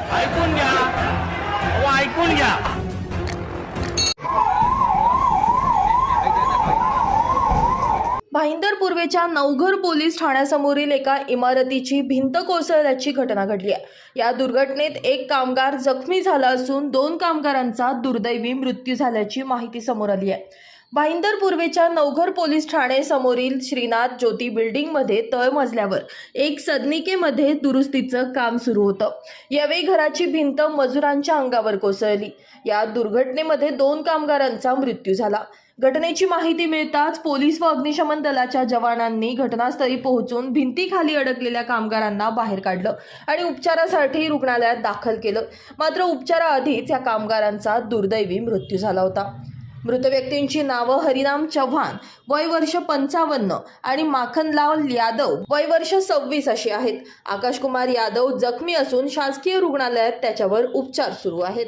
ऐकून घ्या. अहो ऐकून घ्या. भाईंदर पूर्वेच्या नवघर पोलीस ठाण्यासमोरील एका इमारतीची भिंत कोसळल्याची घटना घडली आहे. या दुर्घटनेत एक कामगार जखमी झाला असून दोन कामगारांचा दुर्दैवी मृत्यू झाल्याची माहिती समोर आली आहे. भाईंदर पूर्वेच्या नवघर पोलीस ठाणे समोरील श्रीनाथ ज्योती बिल्डिंगमध्ये तळमजल्यावर एक सदनिकेमध्ये दुरुस्तीचं काम सुरू होतं. यावेळी घराची भिंत मजुरांच्या अंगावर कोसळली. या दुर्घटनेमध्ये दोन कामगारांचा मृत्यू झाला. घटनेची माहिती मिळताच पोलीस व अग्निशमन दलाच्या जवानांनी घटनास्थळी पोहोचून भिंतीखाली अडकलेल्या कामगारांना बाहेर काढलं आणि उपचारासाठी रुग्णालयात दाखल केलं. मात्र उपचाराआधीच या कामगारांचा दुर्दैवी मृत्यू झाला होता. मृत व्यक्तींची नावं हरिनाम चव्हाण वय वर्ष पंचावन्न आणि माखनलाल यादव वय वर्ष सव्वीस अशी आहेत. आकाशकुमार यादव जखमी असून शासकीय रुग्णालयात त्याच्यावर उपचार सुरू आहेत.